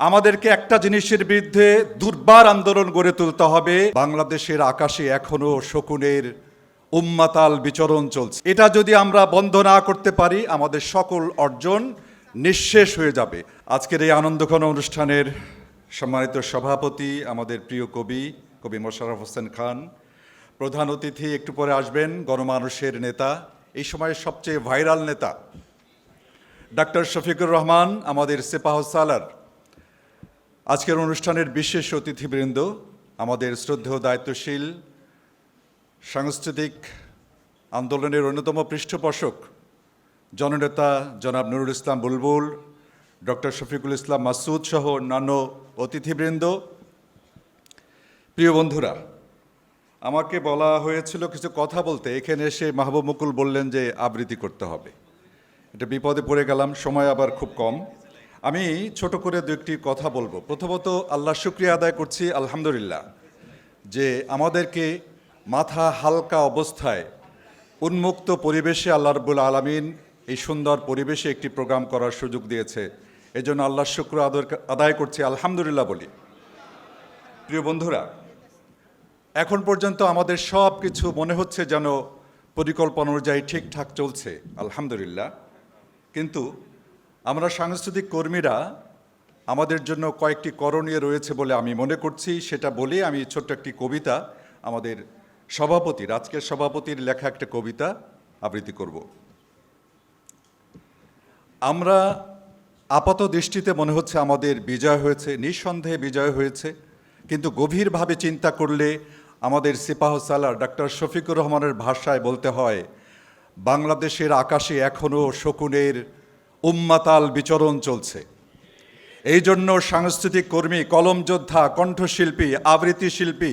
আমাদেরকে একটা জিনিসের বিরুদ্ধে দুর্বার আন্দোলন গড়ে তুলতে হবে। বাংলাদেশের আকাশে এখনও শকুনের উম্মাতাল বিচরণ চলছে। এটা যদি আমরা বন্ধ না করতে পারি, আমাদের সকল অর্জন নিঃশেষ হয়ে যাবে। আজকের এই আনন্দঘন অনুষ্ঠানের সম্মানিত সভাপতি আমাদের প্রিয় কবি কবি মোশাররফ হোসেন খান। প্রধান অতিথি, একটু পরে আসবেন গণমানুষের নেতা, এই সময়ের সবচেয়ে ভাইরাল নেতা। ডাক্তার শফিকুর রহমান, আমাদের সেপাহ সালার। আজকের অনুষ্ঠানের বিশেষ অতিথিবৃন্দ, আমাদের শ্রদ্ধেয় দায়িত্বশীল, সাংস্কৃতিক আন্দোলনের অন্যতম পৃষ্ঠপোষক, জননেতা জনাব নুরুল ইসলাম বুলবুল, ডক্টর শফিকুল ইসলাম মাসুদ সহ অন্যান্য অতিথিবৃন্দ। প্রিয় বন্ধুরা, আমাকে বলা হয়েছিল কিছু কথা বলতে, এখানে এসে মাহবুব মুকুল বললেন যে আবৃত্তি করতে হবে। এটা বিপদে পড়ে গেলাম, সময় আবার খুব কম। আমি ছোট করে দু একটি কথা বলব। প্রথমত আল্লাহ শুক্রিয়া আদায় করছি, আলহামদুলিল্লাহ, যে আমাদেরকে মাথা হালকা অবস্থায় উন্মুক্ত পরিবেশে আল্লাহ রব্বুল আলমিন এই সুন্দর পরিবেশে একটি প্রোগ্রাম করার সুযোগ দিয়েছে। এজন্য আল্লাহ শুক্র আদর- আদায় করছি, আলহামদুলিল্লাহ বলি। প্রিয় বন্ধুরা, এখন পর্যন্ত আমাদের সব কিছু মনে হচ্ছে যেন পরিকল্পনা অনুযায়ী ঠিকঠাক চলছে, আলহামদুলিল্লাহ। কিন্তু আমরা সাংস্কৃতিক কর্মীরা আমাদের জন্য কয়েকটি করণীয় রয়েছে বলে আমি মনে করছি। সেটা বলে আমি ছোট্ট একটি কবিতা আমাদের সভাপতির, আজকের সভাপতির লেখা একটা কবিতা আবৃত্তি করব। আমরা আপাত দৃষ্টিতে মনে হচ্ছে আমাদের বিজয় হয়েছে, নিঃসন্দেহে বিজয় হয়েছে। কিন্তু গভীরভাবে চিন্তা করলে আমাদের সিপাহ সালার ডাক্তার শফিকুর রহমানের ভাষায় বলতে হয়, বাংলাদেশের আকাশে এখনও শকুনের উম্মাতাল বিচরণ চলছে। এই জন্য সাংস্কৃতিক কর্মী, কলম যোদ্ধা, কণ্ঠশিল্পী, আবৃত্তি শিল্পী,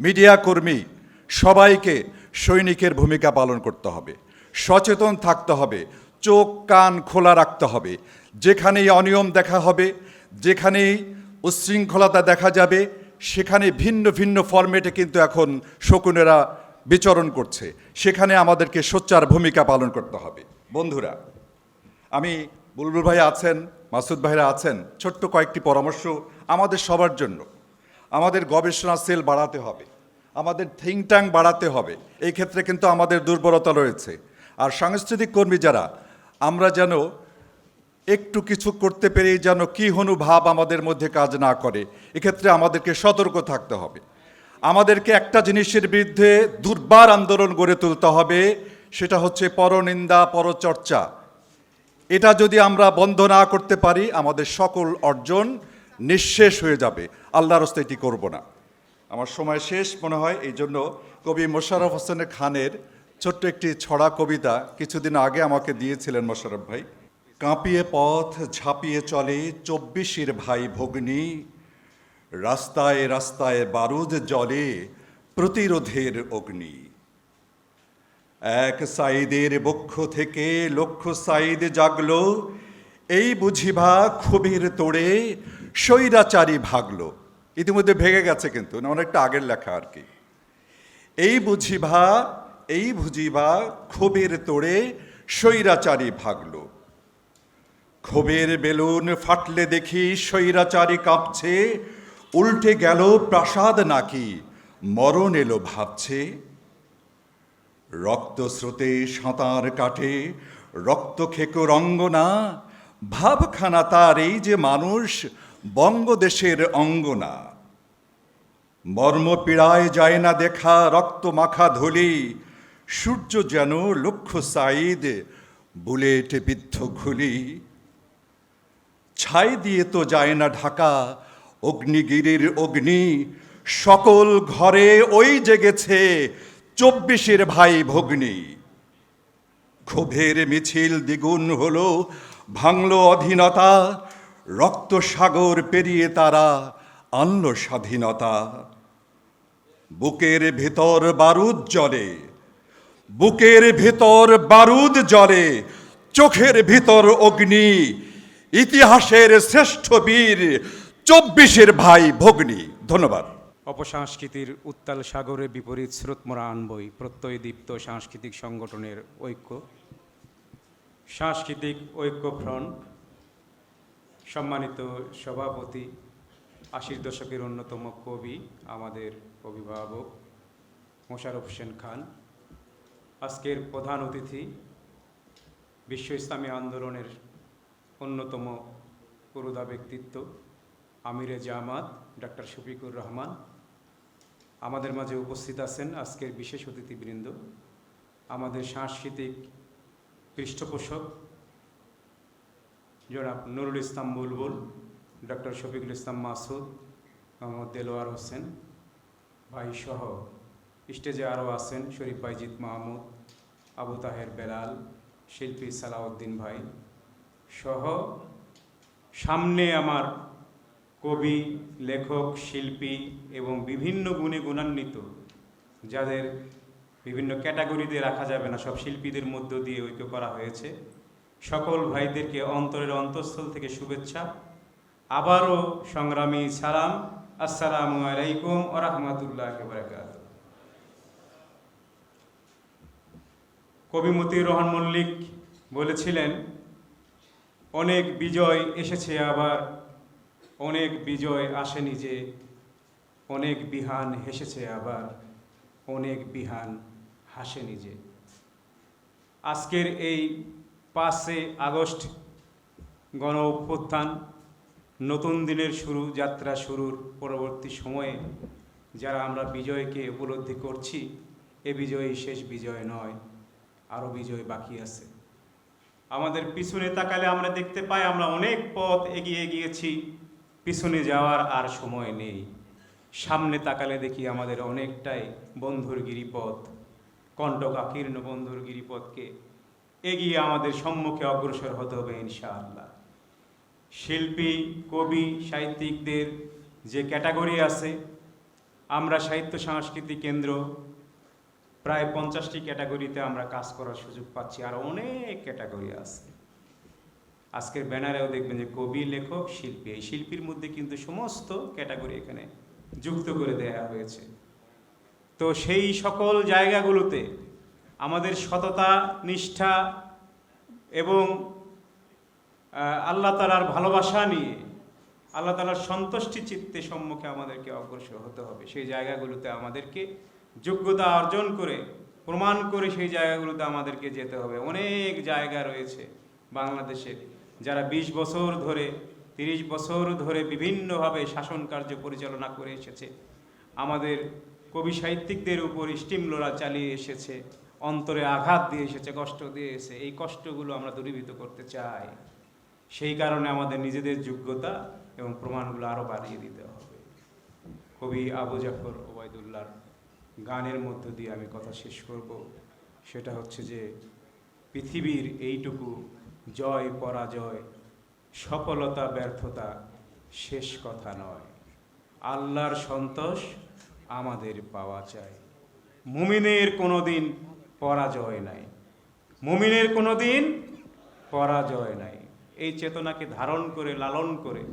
মিডিয়া কর্মী, সবাইকে সৈনিকের ভূমিকা পালন করতে হবে। সচেতন থাকতে হবে, চোখ, কান খোলা রাখতে হবে। যেখানেই অনিয়ম দেখা হবে, যেখানেই উচ্ছৃঙ্খলতা দেখা যাবে, সেখানে ভিন্ন ভিন্ন ফরম্যাটে কিন্তু এখন শকুনেরা বিচরণ করছে। সেখানে আমাদেরকে সোচ্চার ভূমিকা পালন করতে হবে। বন্ধুরা আমি বুলবুল ভাই আছেন, মাসুদ ভাইরা আছেন, ছোট্ট কয়েকটি পরামর্শ আমাদের সবার জন্য। আমাদের গবেষণা সেল বাড়াতে হবে, আমাদের থিঙ্ক ট্যাঙ্ক বাড়াতে হবে, এই ক্ষেত্রে কিন্তু আমাদের দুর্বলতা রয়েছে। আর সাংস্কৃতিক কর্মী যারা, আমরা যেন একটু কিছু করতে পেরেই যেন কি ভাব আমাদের মধ্যে কাজ না করে, এক্ষেত্রে আমাদেরকে সতর্ক থাকতে হবে। আমাদেরকে একটা জিনিসের বিরুদ্ধে দুর্বার আন্দোলন গড়ে তুলতে হবে, সেটা হচ্ছে পরনিন্দা, পরচর্চা। এটা যদি আমরা বন্ধ না করতে পারি, আমাদের সকল অর্জন নিঃশেষ হয়ে যাবে। আল্লাহর হস্তে এটি করব না। আমার সময় শেষ মনে হয়, এই জন্য কবি মোশাররফ হোসেনের খানের ছোট্ট একটি ছড়া কবিতা কিছুদিন আগে আমাকে দিয়েছিলেন মোশাররফ ভাই। কাঁপিয়ে পথ ঝাঁপিয়ে চলে চব্বিশের ভাই ভগ্নী, রাস্তায় রাস্তায় বারুদ জলে প্রতিরোধের অগ্নি। এক সাইদের বক্ষ থেকে লক্ষ সাইদ জাগলো। এই বুঝিবা ক্ষোভের তোড়ে স্বৈরাচারী ভাগল। ইতিমধ্যে ভেঙে গেছে কিন্তু, না, অনেকটা আগের লেখা আর কি। এই বুঝিবা এই বুঝিবা ক্ষোভের তোড়ে স্বৈরাচারী ভাগল। ক্ষোভের বেলুন ফাটলে দেখি স্বৈরাচারী কাঁপছে। উল্টে গেল প্রাসাদ নাকি, মরণ এলো ভাবছে। রক্তস্রোতে সাঁতার কাটে রক্ত খেকো রঙ্গনা ভাবখানা তার এই যে মানুষ বঙ্গদেশের অঙ্গনা। মর্মপীড়ায় যায় না দেখা রক্ত মাখা ধলি, সূর্য যেন লক্ষ্য সাইদ, বুলেট বিদ্ধ খুলি। ছাই দিয়ে তো যায় না ঢাকা, অগ্নিগিরির অগ্নি, সকল ঘরে ওই জেগেছে চব্বিশের ভাই ভগ্নী। ক্ষোভের মিছিল দ্বিগুণ হলো, ভাঙল অধীনতা, রক্ত সাগর পেরিয়ে তারা আনল স্বাধীনতা। বুকের ভেতর বারুদ জলে বুকের ভেতর বারুদ জলে চোখের ভিতর অগ্নি, ইতিহাসের শ্রেষ্ঠ বীর, চব্বিশের ভাই ভগ্নী। ধন্যবাদ। অপসংস্কৃতির উত্তাল সাগরে বিপরীত স্রোতমরা আনবই প্রত্যয়দীপ্ত সাংস্কৃতিক সংগঠনের ঐক্য। সাংস্কৃতিক ঐক্য ফ্রন্ট, সম্মানিত সভাপতি, আশির দশকের অন্যতম কবি, আমাদের অভিভাবক মোশারফ হোসেন খান। আজকের প্রধান অতিথি, বিশ্ব ইসলামী আন্দোলনের অন্যতম পুরোধা ব্যক্তিত্ব, আমিরে জামাত ডক্টর শফিকুর রহমান। আমাদের মাঝে উপস্থিত আছেন আজকের বিশেষ অতিথিবৃন্দ, আমাদের সাংস্কৃতিক পৃষ্ঠপোষক জনাব নুরুল ইসলাম বুলবুল ডক্টর শফিকুল ইসলাম মাসুদ, মোহাম্মদ দেলোয়ার হোসেন ভাই সহ স্টেজে আরও আছেন শরীফ বাইজিৎ মাহমুদ, আবু তাহের বেলাল, শিল্পী সালাউদ্দিন ভাই সহ সামনে আমার কবি, লেখক, শিল্পী এবং বিভিন্ন গুণে গুণান্বিত, যাদের বিভিন্ন ক্যাটাগরিতে রাখা যাবে না, সব শিল্পীদের মধ্য দিয়ে ঐক্য করা হয়েছে। সকল ভাইদেরকে অন্তরের অন্তঃস্থল থেকে শুভেচ্ছা। আবারও সংগ্রামী সালাম। আসসালামু আলাইকুম ও রহমতুল্লাহ বারাকাত কবি মতিউর রহমান মল্লিক বলেছিলেন, অনেক বিজয় এসেছে আবার অনেক বিজয় আসেনি যে, অনেক বিহান হেসেছে আবার, অনেক বিহান হাসেনি যে। আজকের এই পাঁচে আগস্ট গণ অভ্যুত্থান, নতুন দিনের শুরু, যাত্রা শুরুর পরবর্তী সময়ে যারা আমরা বিজয়কে উপলব্ধি করছি, এ বিজয়ই শেষ বিজয় নয়, আরও বিজয় বাকি আছে। আমাদের পিছনে তাকালে আমরা দেখতে পাই, আমরা অনেক পথ এগিয়ে গিয়েছি। পিছনে যাওয়ার আর সময় নেই। সামনে তাকালে দেখি আমাদের অনেকটাই বন্ধুর গিরিপথ কণ্টকাকীর্ণ বন্ধুর গিরিপথকে এগিয়ে আমাদের সম্মুখে অগ্রসর হতে হবে ইনশাআল্লাহ। শিল্পী, কবি, সাহিত্যিকদের যে ক্যাটাগরি আছে, আমরা সাহিত্য সাংস্কৃতিক কেন্দ্র প্রায় পঞ্চাশটি ক্যাটাগরিতে আমরা কাজ করার সুযোগ পাচ্ছি, আর অনেক ক্যাটাগরি আছে। আজকের ব্যানারেও দেখবেন যে কবি লেখক, শিল্পী। এই শিল্পীর মধ্যে কিন্তু সমস্ত ক্যাটাগরি এখানে যুক্ত করে দেয়া হয়েছে। তো সেই সকল জায়গাগুলোতে আমাদের সততা, নিষ্ঠা এবং আল্লাহ তালার ভালোবাসা নিয়ে, আল্লাহ তালার সন্তুষ্টি চিত্তে সম্মুখে আমাদেরকে অগ্রসর হতে হবে। সেই জায়গাগুলোতে আমাদেরকে যোগ্যতা অর্জন করে, প্রমাণ করে সেই জায়গাগুলোতে আমাদেরকে যেতে হবে। অনেক জায়গা রয়েছে। বাংলাদেশে, যারা ২০ বছর ধরে, তিরিশ বছর ধরে বিভিন্নভাবে শাসন কার্য পরিচালনা করে এসেছে, আমাদের কবি সাহিত্যিকদের উপর স্টিমলোরা চালিয়ে এসেছে, অন্তরে আঘাত দিয়ে এসেছে, কষ্ট দিয়ে এসেছে, এই কষ্টগুলো আমরা দূরীভূত করতে চাই। সেই কারণে আমাদের নিজেদের যোগ্যতা এবং প্রমাণগুলো আরও বাড়িয়ে দিতে হবে। কবি আবু জাফর ওবায়দুল্লাহর গানের মধ্য দিয়ে আমি কথা শেষ করব। সেটা হচ্ছে যে, পৃথিবীর এইটুকু জয়, পরাজয়, সফলতা, ব্যর্থতা শেষ কথা নয়। আল্লাহর সন্তোষ আমাদের পাওয়া চাই মুমিনের কোনো দিন পরাজয় নাই। মুমিনের কোনো দিন পরাজয় নাই। এই চেতনাকে ধারণ করে, লালন করে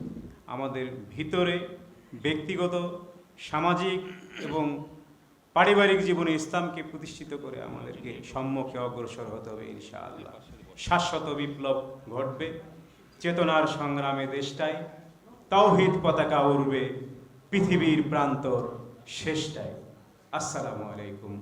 আমাদের ভিতরে ব্যক্তিগত, সামাজিক এবং পারিবারিক জীবনে ইসলামকে প্রতিষ্ঠিত করে আমাদেরকে সম্মুখে অগ্রসর হতে হবে ইনশাআল্লাহ। শাশ্বত বিপ্লব ঘটবে। চেতনার সংগ্রামে দেশটাই তাওহিদ পতাকা উড়বে পৃথিবীর প্রান্তর শেষটায় আসসালামু আলাইকুম।